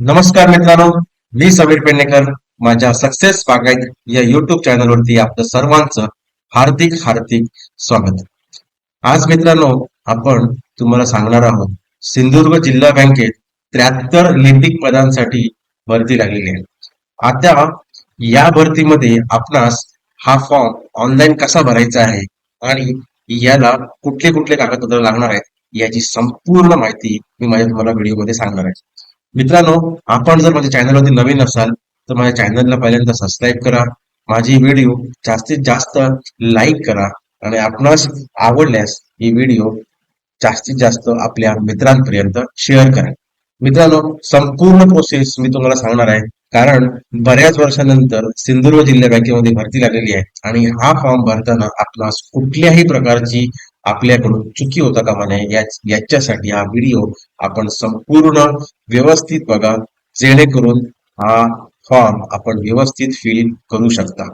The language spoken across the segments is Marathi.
नमस्कार मित्रांनो मी समीर पेडणेकर. माझ्या सक्सेस बागायत या युट्यूब चॅनलवरती आपलं सर्वांचं हार्दिक हार्दिक स्वागत. आज मित्रांनो आपण तुम्हाला सांगणार आहोत सिंधुदुर्ग जिल्हा बँकेत त्र्याहत्तर लिपिक पदांसाठी भरती लागलेली आहे. आता या भरतीमध्ये आपणास हा फॉर्म ऑनलाईन कसा भरायचा आहे आणि याला कुठले कुठले कागदपत्र लागणार आहेत याची संपूर्ण माहिती मी माझ्या तुम्हाला व्हिडिओमध्ये सांगणार आहे. मित्रांनो आपण जर माझ्या चॅनलवरती नवीन असाल तर माझ्या चॅनलला पहिल्यांदा सबस्क्राईब करा. माझी व्हिडिओ जास्तीत जास्त लाईक करा आणि आपणास आवडल्यास ही व्हिडिओ जास्तीत जास्त आपल्या मित्रांपर्यंत शेअर करा. मित्रांनो संपूर्ण प्रोसेस मी तुम्हाला सांगणार आहे. कारण बऱ्याच वर्षानंतर सिंधुदुर्ग जिल्हा बँकेमध्ये भरती लागलेली आहे आणि हा फॉर्म भरताना आपणास कुठल्याही प्रकारची आपल्याकडून चुकी होता कामा नये याच्यासाठी हा व्हिडिओ आपण संपूर्ण व्यवस्थित बघा जेणेकरून हा फॉर्म आपण व्यवस्थित फिल करू शकता.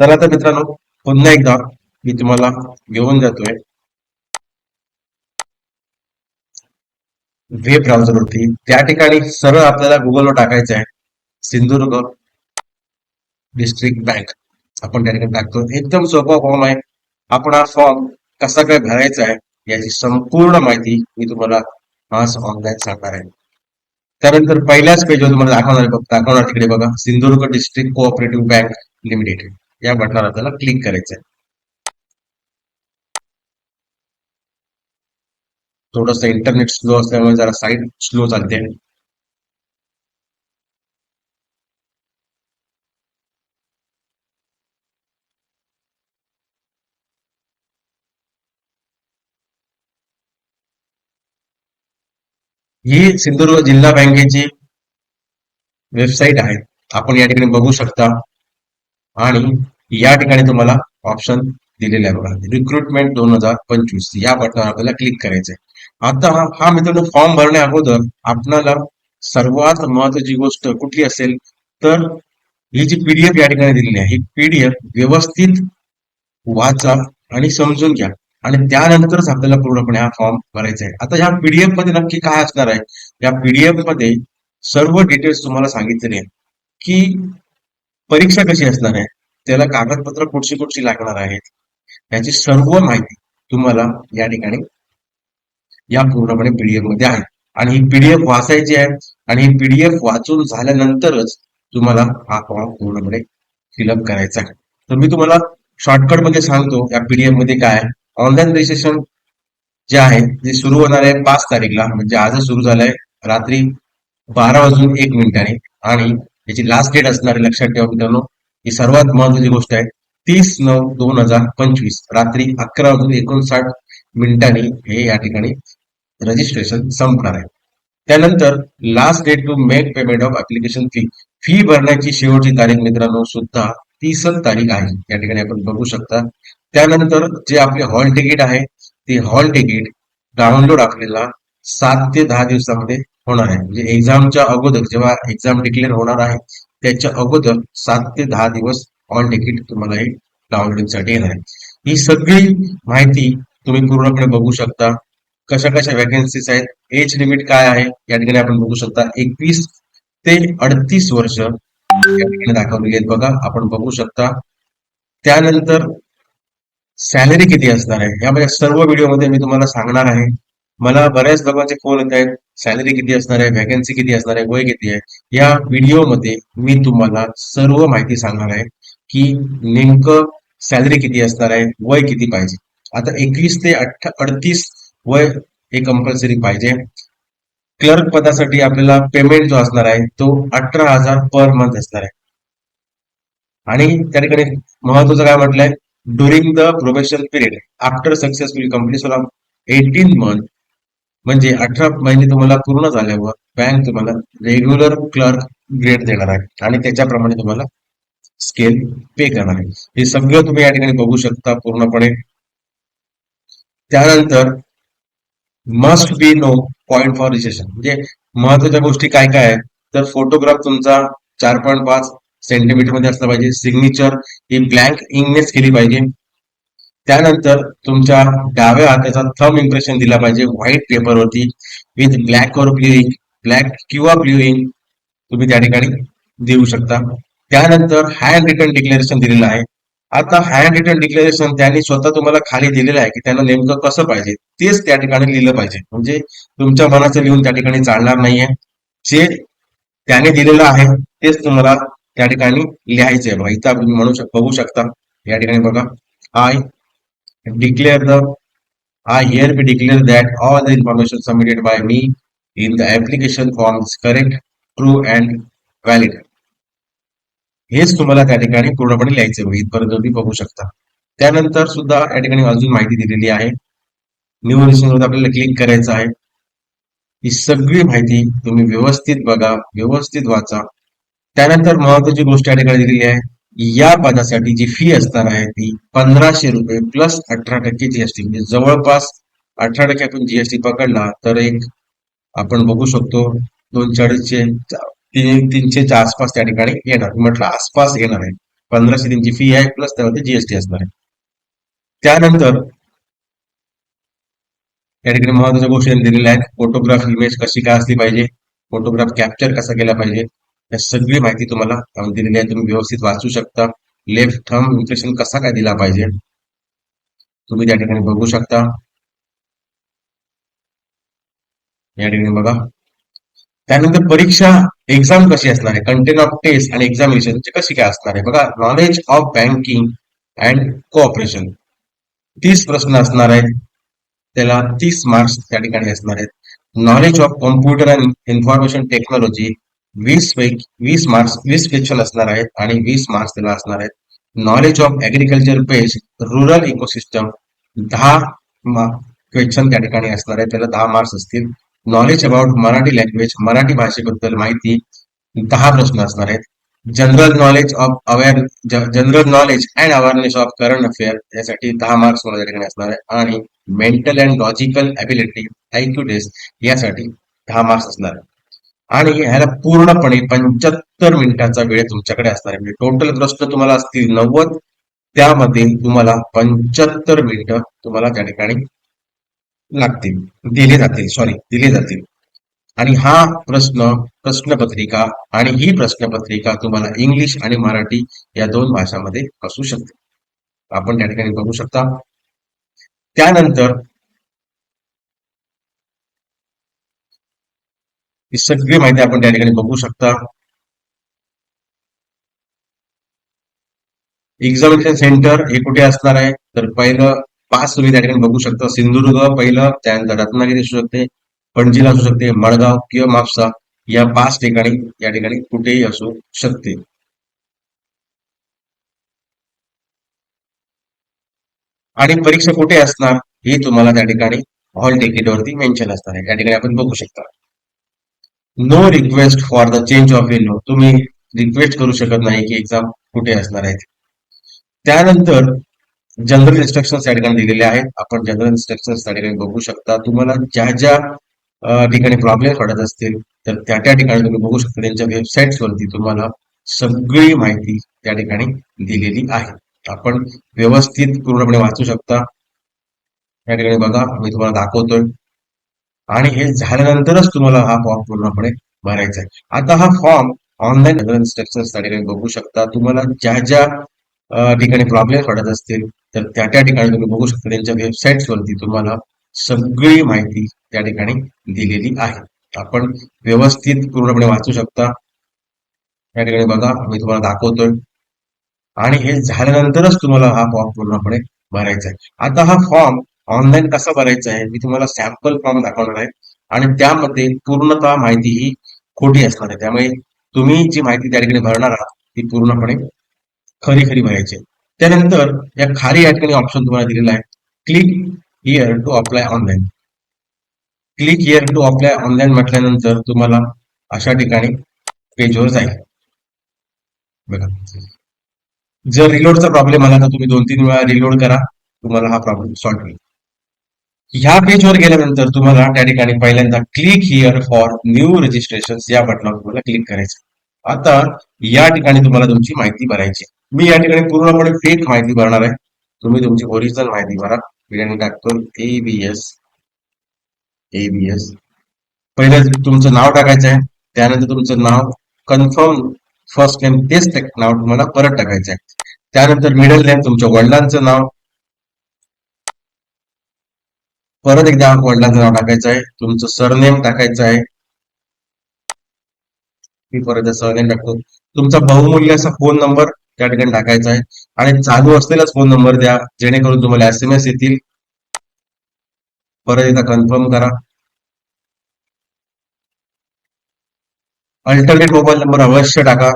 तर आता मित्रांनो पुन्हा एकदा मी तुम्हाला घेऊन जातोय. वेब ब्राउझरवरती. त्या ठिकाणी सरळ आपल्याला गुगलवर टाकायचं आहे. Sindhudurg district bank. आपण त्या ठिकाणी टाकतो. एकदम सोपा फॉर्म आहे. आपण हा फॉर्म कसा काय भरायचा आहे याची संपूर्ण माहिती मी तुम्हाला आज ऑनलाईन सांगणार आहे. त्यानंतर पहिल्याच पेजवर तुम्हाला दाखवणार आहे बघ- दाखवणार तिकडे बघा Sindhudurg district cooperative bank limited या बटनावर आपल्याला क्लिक करायचं आहे. थोडस इंटरनेट स्लो असल्यामुळे जरा साईट स्लो चालते. ही सिंधुदुर्ग जिल्हा बँकेची वेबसाईट आहे. आपण या ठिकाणी बघू शकता. आणि या ठिकाणी तुम्हाला ऑप्शन दिलेले आहे बघा. रिक्रुटमेंट दोन हजार पंचवीस. या बटनावर आपल्याला क्लिक करायचंय. आता हा- हा मित्रांनो फॉर्म भरण्या अगोदर आपल्याला सर्वात महत्वाची गोष्ट कुठली असेल? तर ही जी पीडीएफ या ठिकाणी दिलेली आहे ही पीडीएफ व्यवस्थित वाचा आणि समजून घ्या. आणि त्यानंतरच आपल्याला पूर्णपणे हा फॉर्म भरायचा आहे. आता या पीडीएफमध्ये नक्की काय असणार आहे? या पीडीएफमध्ये सर्व डिटेल्स तुम्हाला सांगितलेले की परीक्षा कशी असणार आहे? त्याला कागदपत्र कुठची कुठची लागणार आहेत? याची सर्व माहिती तुम्हाला या ठिकाणी या पूर्णपणे पीडीएफमध्ये आहे. आणि ही पीडीएफ वाचायची आहे. आणि ही पीडीएफ वाचून झाल्यानंतरच तुम्हाला हा फॉर्म पूर्णपणे फिलअप करायचा आहे. तर मी तुम्हाला शॉर्टकटमध्ये सांगतो या पीडीएफमध्ये काय आहे? ऑनलाईन रजिस्ट्रेशन जे आहे ते सुरू होणार आहे पाच तारीखला. म्हणजे आजच सुरू झालंय. रात्री बारा वाजून एक मिनिटाने. आणि याची लास्ट डेट असणारे लक्षात ठेवा मित्रांनो ही सर्वात महत्वाची गोष्ट आहे. तीस नऊ दोन हजार पंचवीस रात्री अकरा वाजून एकोणसाठ मिनिटांनी हे या ठिकाणी रजिस्ट्रेशन संपणार आहे. त्यानंतर last date to make payment of application fee fee भरण्याची शेवटची तारीख मित्रांनो सुद्धा तीसच तारीख आहे. या ठिकाणी आपण बघू शकता. त्यानंतर जे आपले हॉल तिकीट आहे ते हॉल तिकीट डाउनलोड आपल्याला सात ते दहा दिवसामध्ये होणार आहे. म्हणजे एक्झामच्या अगोदर जेव्हा एक्झाम डिक्लेअर होणार आहे त्याच्या अगोदर सात ते दहा दिवस हॉल तिकीट तुम्हाला हे डाउनलोडिंगसाठी येणार आहे. ही सगळी माहिती तुम्ही पूर्णपणे बघू शकता. कशा कशा वॅकन्सीज आहेत एज लिमिट काय आहे या ठिकाणी आपण बघू शकता. एकवीस ते अडतीस वर्ष या ठिकाणी दाखवलेली आहेत बघा. आपण बघू शकता. त्यानंतर सॅलरी किती असणार आहे? यामध्ये सर्व व्हिडिओमध्ये मी तुम्हाला सांगणार आहे. मला बऱ्याच लोकांचे फोन येत आहेत. सॅलरी किती असणार आहे? व्हॅकन्सी किती असणार आहे? वय किती आहे? या व्हिडिओमध्ये मी तुम्हाला सर्व माहिती सांगणार आहे की नेमकं सॅलरी किती असणार आहे? वय किती पाहिजे? आता एकवीस ते अठ्ठा अडतीस वय हे कंपल्सरी पाहिजे. क्लर्क पदासाठी आपल्याला पेमेंट जो असणार आहे तो अठरा हजार पर मंथ असणार आहे. आणि त्या ठिकाणी महत्वाचं काय म्हटलंय? During the probation period after successful completion of eighteen month म्हणजे अठरा महिने तुम्हाला पूर्ण झाल्यावर बँक तुम्हाला रेग्युलर क्लर्क ग्रेड देणार आहे. आणि त्याच्याप्रमाणे तुम्हाला स्केल पे करणार आहे. हे सगळं तुम्ही या ठिकाणी बघू शकता पूर्णपणे. त्यानंतर must be no point for recession म्हणजे महत्त्वाच्या गोष्टी काय काय आहेत? तर फोटोग्राफ तुमचा चार पॉईंट पाच सेंटीमीटरमध्ये असला पाहिजे. सिग्नेचर ही ब्लँक इंकनेच केली पाहिजे. त्यानंतर तुमच्या डाव्या हाताचा थम इम्प्रेशन दिला पाहिजे. व्हाईट पेपरवरती विथ ब्लॅक और इंक ब्लॅक किंवा ब्ल्यू इंक तुम्ही त्या ठिकाणी देऊ शकता. त्यानंतर हँड रिटर्न डिक्लेरेशन दिलेलं आहे. आता हँड रिटर्न डिक्लेरेशन त्यांनी स्वतः तुम्हाला खाली दिलेलं आहे की त्यांना नेमकं कसं पाहिजे? तेच त्या ठिकाणी लिहिलं पाहिजे. म्हणजे तुमच्या मनाचं लिहून त्या ठिकाणी चालणार नाहीये. जे त्याने दिलेलं आहे तेच तुम्हाला त्या ठिकाणी लिहायचंय बघा. इथं आपण म्हणू शक बघू शकता. या ठिकाणी बघा. I declare the I hereby declare that all the information submitted by me in the application form correct true and valid हेच तुम्हाला त्या ठिकाणी पूर्णपणे लिहायचे बघा. इथपर्यंत तुम्ही बघू शकता. त्यानंतर सुद्धा या ठिकाणी अजून माहिती दिलेली आहे. न्यू वर आपल्याला क्लिक करायचं आहे. ही सगळी माहिती तुम्ही व्यवस्थित बघा. व्यवस्थित वाचा. त्यानंतर महत्वाची गोष्ट या ठिकाणी दिलेली आहे. या पदासाठी जी फी असणार आहे ती पंधराशे रुपये प्लस अठरा टक्के जीएसटी म्हणजे जवळपास अठरा टक्के आपण जीएसटी पकडला तर एक आपण बघू शकतो दोन चाळीसचे तीन तीनशेच्या आसपास त्या ठिकाणी येणार. म्हटलं आसपास येणार आहे. पंधराशे तीनची फी आहे प्लस त्यावरती जीएसटी असणार आहे. त्यानंतर या ठिकाणी महत्त्वाच्या गोष्टी दिलेल्या आहेत. फोटोग्राफ इमेज कशी काय असली पाहिजे? फोटोग्राफ कॅप्चर कसा केला पाहिजे? या सगळी माहिती तुम्हाला दिलेली आहे. तुम्ही व्यवस्थित वाचू शकता. लेफ्ट थंब इम्प्रेशन कसा काय दिला पाहिजे? तुम्ही त्या ठिकाणी बघू शकता. या ठिकाणी बघा. त्यानंतर परीक्षा एक्झाम कशी असणार आहे? कंटेंट ऑफ टेस्ट आणि एक्झामिनेशन कशी काय असणार आहे? बघा knowledge of banking and cooperation तीस प्रश्न असणार आहेत. त्याला तीस मार्क्स त्या ठिकाणी असणार आहेत. Knowledge of computer and information technology वीस पैकी वीस मार्क्स वीस क्वेश्चन असणार आहेत आणि वीस मार्क्स त्याला असणार आहेत. Knowledge of agriculture based rural ecosystem दहा क्वेश्चन त्या ठिकाणी असणार आहे त्याला दहा मार्क्स असतील. Knowledge about Marathi language Marathi भाषेबद्दल माहिती दहा प्रश्न असणार आहेत. General knowledge of aware general knowledge and awareness of current affair यासाठी दहा मार्क्स मला त्या ठिकाणी असणार आहे आणि mental and logical ability IQ test यासाठी दहा मार्क्स असणार आहे आणि ह्याला पूर्णपणे पंच्याहत्तर मिनिटाचा वेळ तुमच्याकडे असणार आहे. म्हणजे टोटल प्रश्न तुम्हाला असतील नव्वद त्यामध्ये तुम्हाला पंच्याहत्तर मिनिटं तुम्हाला त्या ठिकाणी लागतील. दिले जातील सॉरी दिले जातील. आणि हा प्रश्न प्रश्नपत्रिका आणि ही प्रश्नपत्रिका तुम्हाला इंग्लिश आणि मराठी या दोन भाषांमध्ये असू शकते. आपण त्या ठिकाणी बघू शकता. त्यानंतर ही सगळी माहिती आपण त्या ठिकाणी बघू शकता एक्झामिनेशन सेंटर हे कुठे असणार आहे तर पहिलं पाच तुम्ही त्या ठिकाणी बघू शकता सिंधुदुर्ग पहिलं त्यानंतर रत्नागिरी असू शकते पणजीला असू शकते मडगाव किंवा म्हापसा या पाच ठिकाणी या ठिकाणी कुठेही असू शकते आणि परीक्षा कुठे असणार हे तुम्हाला त्या ठिकाणी हॉल तिकीटवरती मेन्शन असणार आहे या ठिकाणी आपण बघू शकता no request for the change of venue तुम्ही रिक्वेस्ट करू शकत नाही की एक्झाम कुठे असणार आहे त्यानंतर जनरल इन्स्ट्रक्शन त्या ठिकाणी दिलेले आहेत. आपण जनरल इन्स्ट्रक्शन त्या ठिकाणी बघू शकता. तुम्हाला ज्या ज्या ठिकाणी प्रॉब्लेम पडत असतील तर त्या त्या ठिकाणी तुम्ही बघू शकता. त्यांच्या वेबसाईट्स वरती तुम्हाला सगळी माहिती त्या ठिकाणी दिलेली आहे. आपण व्यवस्थित पूर्णपणे वाचू शकता. या ठिकाणी बघा. मी तुम्हाला दाखवतोय. आणि हे झाल्यानंतरच तुम्हाला हा फॉर्म पूर्णपणे भरायचा आहे. आता हा फॉर्म ऑनलाईन स्ट्रक्चर त्या ठिकाणी बघू शकता. तुम्हाला ज्या ज्या ठिकाणी प्रॉब्लेम वाटत असतील तर त्या त्या ठिकाणी तुम्ही बघू शकता. त्यांच्या वेबसाईट वरती तुम्हाला सगळी माहिती त्या ठिकाणी दिलेली आहे. आपण व्यवस्थित पूर्णपणे वाचू शकता. या ठिकाणी बघा मी तुम्हाला दाखवतोय. आणि हे झाल्यानंतरच तुम्हाला हा फॉर्म पूर्णपणे भरायचा आहे. आता हा फॉर्म ऑनलाईन कसा भरायचा आहे? मी तुम्हाला सॅम्पल फॉर्म दाखवणार आहे. आणि त्यामध्ये पूर्णतः माहिती ही खोटी असणार आहे. त्यामुळे तुम्ही जी माहिती त्या ठिकाणी भरणार आहात ती पूर्णपणे खरी खरी भरायची आहे. त्यानंतर या खाली या ठिकाणी ऑप्शन तुम्हाला दिलेला आहे. Click here to apply online click here to apply online म्हटल्यानंतर तुम्हाला अशा ठिकाणी पेजवर जाईल. बघा. जर रिलोडचा प्रॉब्लेम आला तर तुम्ही दोन तीन वेळा रिलोड करा. तुम्हाला हा प्रॉब्लेम सॉल्व्ह होईल. ह्या पेजवर गेल्यानंतर तुम्हाला त्या ठिकाणी पहिल्यांदा click here for new registration या बटनावर तुम्हाला क्लिक करायचं आता या ठिकाणी तुम्हाला तुमची माहिती भरायची मी या ठिकाणी पूर्णपणे फेक माहिती भरणार आहे. तुम्ही तुमची ओरिजिनल माहिती भरा. मी टाकतो एबीएस एबीएस पहिलं तुमचं नाव टाकायचं आहे. त्यानंतर तुमचं नाव कन्फर्म फर्स्ट नेम तेच ते नाव तुम्हाला परत टाकायचं आहे. त्यानंतर मिडल नेम तुमच्या वडिलांचं नाव. परत एकदा वडिलांचं नाव टाकायचं आहे. तुमचं सरनेम टाकायचं आहे. मी परत सरनेम टाकतो. तुमचा बहुमूल्य असा फोन नंबर त्या ठिकाणी टाकायचा आहे. आणि चालू असलेलाच फोन नंबर द्या. जेणेकरून तुम्हाला एस एम एस येतील. परत एकदा कन्फर्म करा. अल्टरनेट मोबाईल नंबर अवश्य टाका.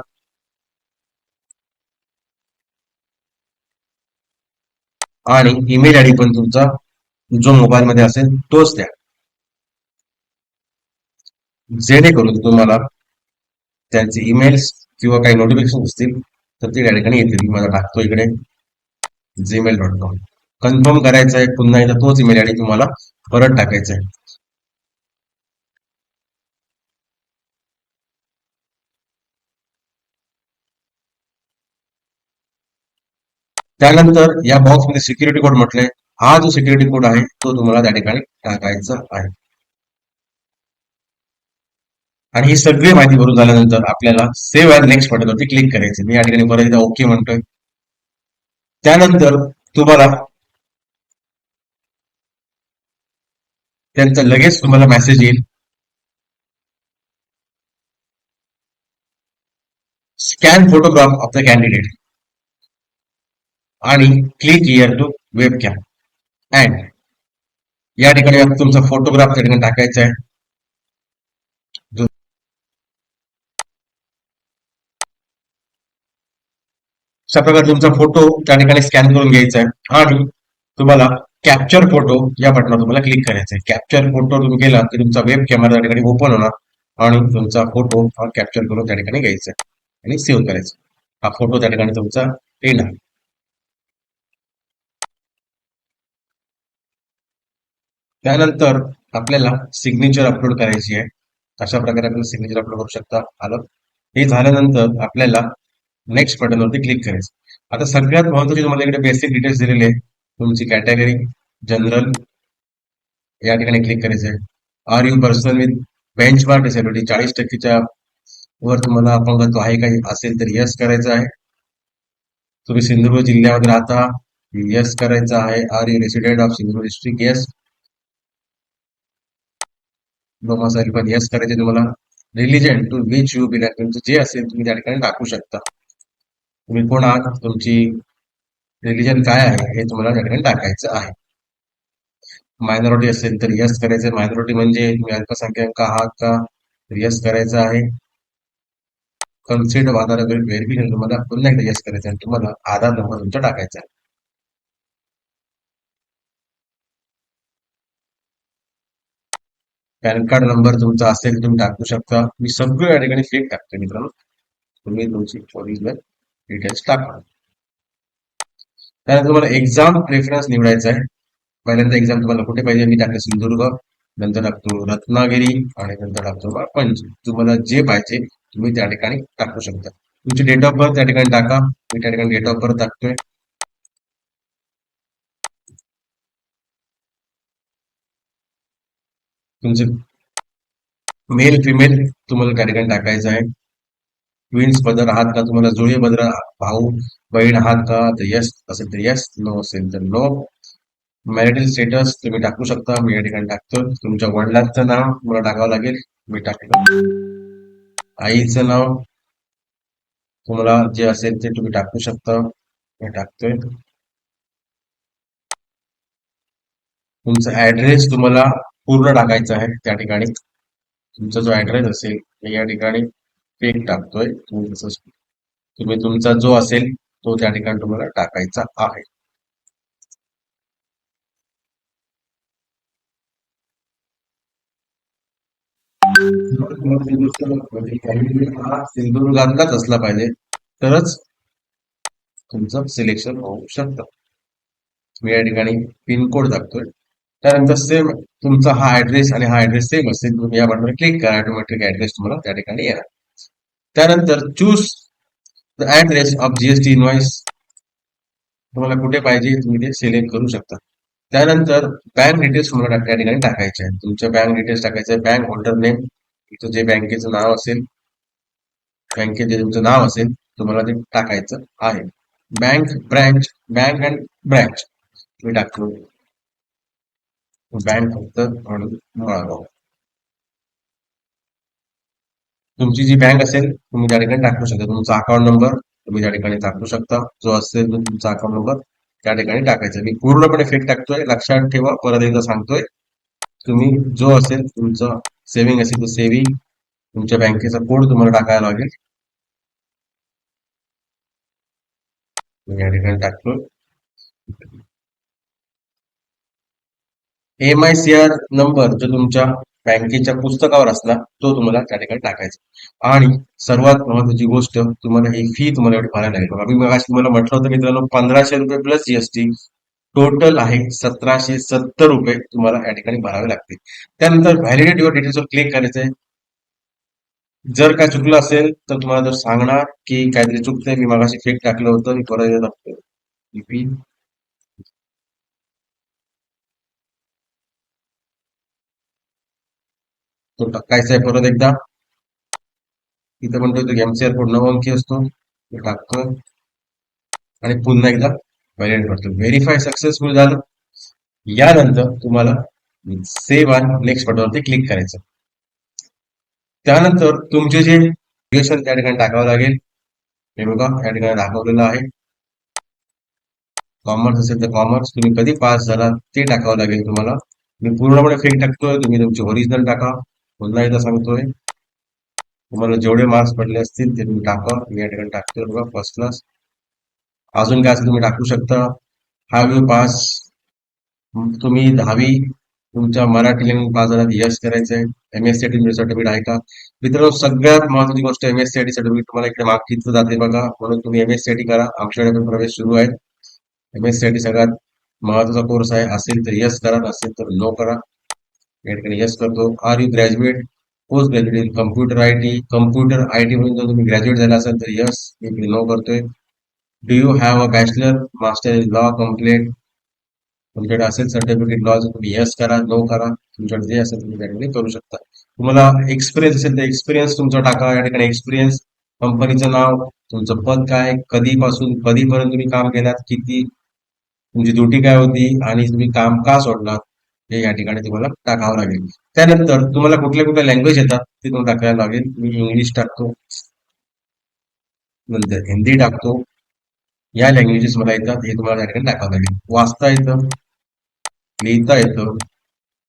आणि ईमेल आयडी पण तुमचा. जो मोबाईल मध्ये असेल तोच द्या. जेणेकरून तुम्हाला त्यांचे ईमेल्स किंवा काही नोटिफिकेशन असतील तर ते त्या ठिकाणी येतील. मी मला टाकतो इकडे. जीमेल डॉट कॉम कन्फर्म करायचं आहे पुन्हा एकदा तोच ईमेल आयडी तुम्हाला परत टाकायचा आहे. त्यानंतर या बॉक्समध्ये सिक्युरिटी कोड म्हटलंय. हा जो सिक्युरिटी कोड आहे तो तुम्हाला त्या ठिकाणी टाकायचा आहे. आणि ही सगळी माहिती भरून झाल्यानंतर आपल्याला सेव्ह अँड नेक्स्ट बटनवरती क्लिक करायचं मी या ठिकाणी परत एकदा ओके म्हणतोय. त्यानंतर तुम्हाला त्यांचा लगेच तुम्हाला मेसेज येईल. Scan photograph of the candidate आणि click here to webcam and या ठिकाणी तुमचा फोटोग्राफ त्या ठिकाणी टाकायचा आहे. अशा प्रकारे तुमचा फोटो त्या ठिकाणी स्कॅन करून घ्यायचा आहे. आणि तुम्हाला कॅप्चर फोटो या बटनावर तुम्हाला क्लिक करायचं आहे. कॅप्चर फोटो तुम्ही गेला की तुमचा वेब कॅमेरा त्या ठिकाणी ओपन होणार आणि तुमचा फोटो कॅप्चर करून त्या ठिकाणी घ्यायचा आहे आणि सेव्ह करायचा हा फोटो त्या ठिकाणी तुमचा येणार. त्यानंतर आपल्याला सिग्नेचर अपलोड करायची आहे. अशा प्रकारे आपण सिग्नेचर अपलोड करू शकता. आलं हे झाल्यानंतर आपल्याला नेक्स्ट बटनवरती क्लिक करायचं आता सगळ्यात महत्त्वाचे तुम्हाला इकडे बेसिक डिटेल्स दिलेले आहे तुमची कॅटेगरी जनरल या ठिकाणी क्लिक करायचं आहे. Are you person with benchmark disability चाळीस टक्केच्या वर तुम्हाला अपंगत्व आहे काही असेल तर यस करायचं आहे. तुम्ही सिंधुदुर्ग जिल्ह्यामध्ये राहता यस करायचं आहे. Are you resident of Sindhudurg district yes domicile पण यस करायचे तुम्हाला. Religion to which you belong तुमचं जे असेल तुम्ही त्या ठिकाणी टाकू शकता. तुम्ही कोण आहात तुमची रिलिजन काय आहे हे तुम्हाला त्या ठिकाणी टाकायचं आहे. मायनॉरिटी असेल तर यस करायचं मायनॉरिटी म्हणजे तुम्ही अल्पसंख्याक आहात का तर यस करायचं आहे. कन्सिडर आधार व्हेरिफिकेशन तुम्हाला पुन्हा एकदा यस करायचं आहे तुम्हाला आधार नंबर तुमचा टाकायचा आहे. पॅन कार्ड नंबर तुमचा असेल तुम्ही टाकू शकता. मी सगळं या ठिकाणी फेक टाकतो मित्रांनो. तुम्ही तुमची ओरिजिनल डिटेल्स टाका. त्यानंतर तुम्हाला एक्झाम प्रेफरन्स निवडायचा आहे. पहिल्यांदा एक्झाम तुम्हाला कुठे पाहिजे मी टाकले सिंधुदुर्ग नंतर टाकतो रत्नागिरी आणि नंतर टाकतो पणजी. तुम्हाला जे पाहिजे तुम्ही त्या ठिकाणी टाकू शकता. तुमची डेट ऑफ बर्थ त्या ठिकाणी टाका. मी त्या ठिकाणी डेट ऑफ बर्थ टाकतोय. तुमचे मेल फिमेल तुम्हाला त्या ठिकाणी टाकायचं आहे. ट्विन्स ब्रदर आहात का तुम्हाला? जुळे ब्रदर भाऊ बहीण आहात का? तर यस असेल तर यस नो असेल तर नो मॅरिटल स्टेटस तुम्ही टाकू शकता. मी या ठिकाणी टाकतो. तुमच्या वडिलांचं नाव तुम्हाला टाकावं लागेल. मी टाकतो. आईचं नाव तुम्हाला जे असेल ते तुम्ही टाकू शकता. मी टाकतोय. तुमचा ऍड्रेस तुम्हाला पूर्ण टाकायचं आहे त्या ठिकाणी. तुमचा जो ऍड्रेस असेल या ठिकाणी पेक टाकतोय. तुम्ही तुमचा जो असेल तो त्या ठिकाणी तुम्हाला टाकायचा आहे. सिंधुदुर्गातलाच असला पाहिजे तरच तुमचं सिलेक्शन होऊ शकतं. मी या ठिकाणी पिनकोड दाखतोय त्यानंतर सेम तुमचा हा ऍड्रेस आणि हा ऍड्रेस सेम असेल. तुम्ही या बटनवर क्लिक करा. ऑटोमॅटिक ऍड्रेस तुम्हाला त्या ठिकाणी येणार. त्यानंतर choose the address of GST invoice तुम्हाला कुठे पाहिजे तुम्ही ते सिलेक्ट करू शकता. त्यानंतर बँक डिटेल्स तुम्हाला त्या ठिकाणी टाकायचे आहे तुमच्या बँक डिटेल्स टाकायचे बँक होल्डर नेम इथं जे बँकेचं नाव असेल बँकेत जे तुमचं नाव असेल तुम्हाला ते टाकायचं आहे. Bank branch bank and branch तुम्ही टाकतो. बँक फक्त म्हणून तुमची जी बँक असेल तुम्ही त्या ठिकाणी टाकू शकता. तुमचा अकाउंट नंबर तुम्ही त्या ठिकाणी टाकू शकता. जो असेल तुमचा अकाउंट नंबर त्या ठिकाणी टाकायचा. मी पूर्णपणे फेक टाकतोय. लक्षात ठेवा. परत एकदा सांगतोय. तुम्ही जो असेल तुमचं सेव्हिंग असेल तो सेव्हिंग तुमच्या बँकेचा कोड तुम्हाला टाकायला लागेल. मी या ठिकाणी टाकतो M I C R number जो तुमच्या बँकेच्या पुस्तकावर असला तो तुम्हाला त्या ठिकाणी टाकायचा. आणि सर्वात महत्वाची गोष्ट तुम्हाला ही फी तुम्हाला एवढी भरायला लागेल. बघा मी मग तुम्हाला म्हटलं होतं मित्रांनो पंधराशे रुपये प्लस जीएसटी टोटल आहे सतराशे सत्तर रुपये तुम्हाला या ठिकाणी भरावे लागतील. त्यानंतर व्हॅलिडेट युअर डिटेल्सवर क्लिक करायचं आहे जर काय चुकलं असेल तर तुम्हाला जर सांगणार की काहीतरी चुकतंय मी मागाशी फेक टाकलं होतं मी परत एकदा टाकतो EP. तो टाकायचा आहे परत एकदा. इथं म्हणतो तो एमसीआर कोड नऊ अंकी असतो. तो टाकतो. आणि पुन्हा एकदा व्हॅलिडेट करतो. व्हेरीफाय सक्सेसफुल झालं. यानंतर तुम्हाला सेव्ह आणि नेक्स्ट बटनवरती क्लिक करायचं. त्यानंतर तुमचे जे एज्युकेशन त्या ठिकाणी टाकावं लागेल. हे बघा या ठिकाणी दाखवलेलं आहे. कॉमर्स असेल तर कॉमर्स तुम्ही कधी पास झाला ते टाकावं लागेल तुम्हाला. मी पूर्णपणे फेक टाकतोय. तुम्ही तुमचे ओरिजिनल टाका. पुन्हा एकदा सांगतोय. तुम्हाला जेवढे मार्क्स पडले असतील ते तुम्ही टाका. मी या ठिकाणी टाकतोय बघा फर्स्ट क्लास अजून काय असेल तुम्ही टाकू शकता. हा हाय पास तुम्ही दहावी तुमच्या मराठी लँग्वेज बाजारात यश करायचं आहे M S C T certificate आहे का? मित्रांनो सगळ्यात महत्वाची गोष्ट M S C T certificate तुम्हाला इकडे मागितलं जाते बघा. म्हणून तुम्ही एम एस सी टी करा. आमच्याकडे पण प्रवेश सुरू आहे. एम एस सी टी सगळ्यात महत्त्वाचा कोर्स आहे. असेल तर यस करा नसेल तर नो करा. या ठिकाणी यस करतो are you graduate post graduate computer I T computer I T म्हणून जर तुम्ही ग्रॅज्युएट झाला असेल तर यस मी इकडे नो करतोय. Do you have a bachelor master in law complete तुमच्याकडे असेल सर्टिफिकेट लॉ तुम्ही यस करा नो करा तुमच्याकडे जे असेल तुम्ही त्या ठिकाणी करू शकता. तुम्हाला एक्सपिरियन्स असेल तर एक्सपिरियन्स तुमचा टाका. या ठिकाणी एक्सपिरियन्स कंपनीचं नाव तुमचं पद काय कधीपासून कधीपर्यंत तुम्ही काम केलात किती तुमची ड्युटी काय होती आणि तुम्ही काम का सोडलात हे या ठिकाणी तुम्हाला टाकावं लागेल. त्यानंतर तुम्हाला कुठल्या कुठल्या लँग्वेज येतात ते तुम्हाला टाकायला लागेल. मी इंग्लिश टाकतो नंतर हिंदी टाकतो. या लँग्वेजेस मला येतात हे तुम्हाला या ठिकाणी टाकावं लागेल. वाचता येतं लिहिता येतं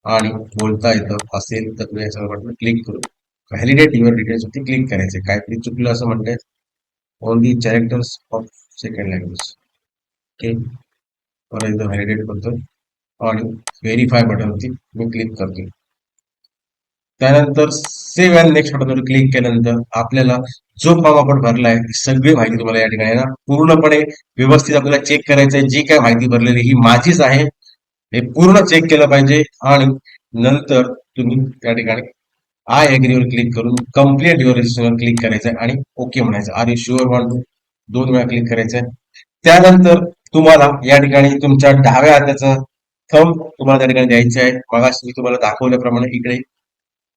आणि बोलता येतं. असेल तर तुम्ही याच्यावर बटन क्लिक करू. व्हॅलिडेट युअर डिटेल्स वरती क्लिक करायचे काहीतरी चुकलं असं म्हणतात only characters of second language okay परत एकदा व्हॅलिडेट करतोय आणि व्हेरीफाय बटनवरती मी क्लिक करते. त्यानंतर सेव्ह अँड नेक्स्ट बटनवर क्लिक केल्यानंतर आपल्याला जो फॉर्म आपण भरलाय सगळी माहिती तुम्हाला या ठिकाणी ना पूर्णपणे व्यवस्थित आपल्याला चेक करायचं आहे जी काय माहिती भरलेली ही माझीच आहे. हे पूर्ण चेक केलं पाहिजे आणि नंतर तुम्ही त्या ठिकाणी आय एग्रीवर क्लिक करून कंप्लीट युअर रजिस्ट्रेशनवर क्लिक करायचं आणि ओके म्हणायचं आर यू शुअर वॉन्ट दोन वेळा क्लिक करायचं त्यानंतर तुम्हाला या ठिकाणी तुमच्या डाव्या हात्याचा थंब तुम्हाला त्या ठिकाणी द्यायचे आहे. मगाशी मी तुम्हाला दाखवल्याप्रमाणे इकडे.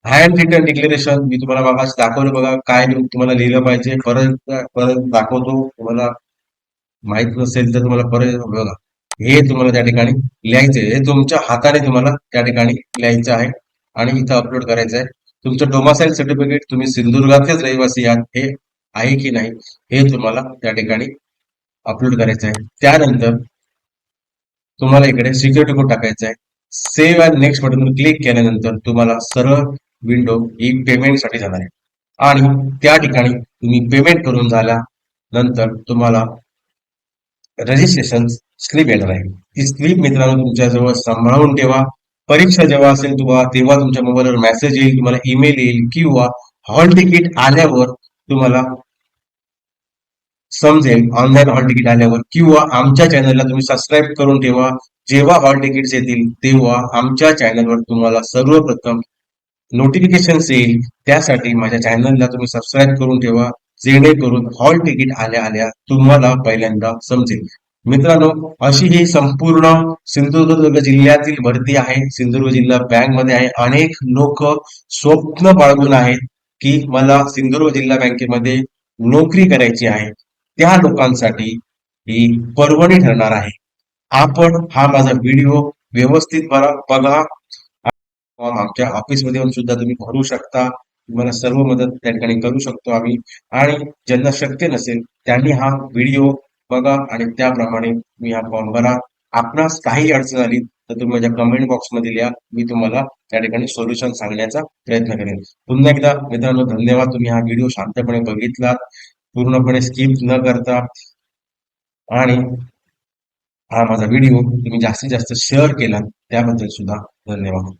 हँड रिटर्न डिक्लेरेशन मी तुम्हाला मगाशी दाखवलं बघा. काय तुम्हाला लिहिलं पाहिजे. परत परत दाखवतो. तुम्हाला माहीत नसेल तर तुम्हाला परत बघा. हे तुम्हाला त्या ठिकाणी लिहायचं हे तुमच्या हाताने तुम्हाला त्या ठिकाणी लिहायचं आहे. आणि इथं अपलोड करायचं आहे. तुमचं डोमासाईल सर्टिफिकेट तुम्ही सिंधुदुर्गातलेच रहिवासी आहात. हे आहे की नाही? हे तुम्हाला त्या ठिकाणी अपलोड करायचं आहे. त्यानंतर तुम्हाला इकडे सिक्युरिटी कोड टाकायचा आहे. सेव्ह अँड नेक्स्ट बटनवर क्लिक केल्यानंतर तुम्हाला सरळ विंडो ही पेमेंटसाठी जाणार आहे. आणि त्या ठिकाणी तुम्ही पेमेंट करून झाल्यानंतर तुम्हाला रजिस्ट्रेशन स्लिप येणार आहे. ती स्लिप मित्रांनो तुमच्या जवळ सांभाळून ठेवा. परीक्षा जेव्हा असेल तेव्हा तेव्हा तुमच्या मोबाईलवर मेसेज येईल तुम्हाला ईमेल येईल किंवा हॉल तिकीट आल्यावर तुम्हाला समजेल. ऑनलाईन हॉल तिकीट आल्यावर किंवा आमच्या चॅनलला तुम्ही सबस्क्राईब करून ठेवा. जेव्हा हॉल तिकीट्स येतील तेव्हा आमच्या चॅनलवर तुम्हाला सर्वप्रथम नोटिफिकेशन येईल. त्यासाठी माझ्या चॅनलला तुम्ही सबस्क्राईब करून ठेवा. जेणेकरून हॉल तिकीट आल्या आल्या तुम्हाला पहिल्यांदा समजेल. मित्रांनो अशी ही संपूर्ण सिंधुदुर्ग जिल्ह्यातील भरती आहे. सिंधुदुर्ग जिल्हा बँकमध्ये आहे. अनेक लोक स्वप्न बाळगून आहेत की मला सिंधुदुर्ग जिल्हा बँकेमध्ये नोकरी करायची आहे. त्या लोकांसाठी ही पर्वणी ठरणार आहे. आपण हा माझा व्हिडिओ व्यवस्थित बघा बघा. फॉर्म आमच्या ऑफिसमध्ये येऊन सुद्धा तुम्ही भरू शकता. तुम्हाला सर्व मदत त्या ठिकाणी करू शकतो आम्ही. आणि ज्यांना शक्य नसेल त्यांनी हा व्हिडिओ बघा आणि त्याप्रमाणे तुम्ही हा फॉर्म भरा. आपणास काही अडचण आली तर तुम्ही माझ्या कमेंट बॉक्समध्ये लिहा. मी तुम्हाला त्या ठिकाणी सोल्युशन सांगण्याचा प्रयत्न करेन. पुन्हा एकदा मित्रांनो धन्यवाद. तुम्ही हा व्हिडिओ शांतपणे बघितलात. पूर्णपणे स्किप न करता. आणि हा माझा व्हिडिओ तुम्ही जास्तीत जास्त शेअर केला त्याबद्दल सुद्धा धन्यवाद.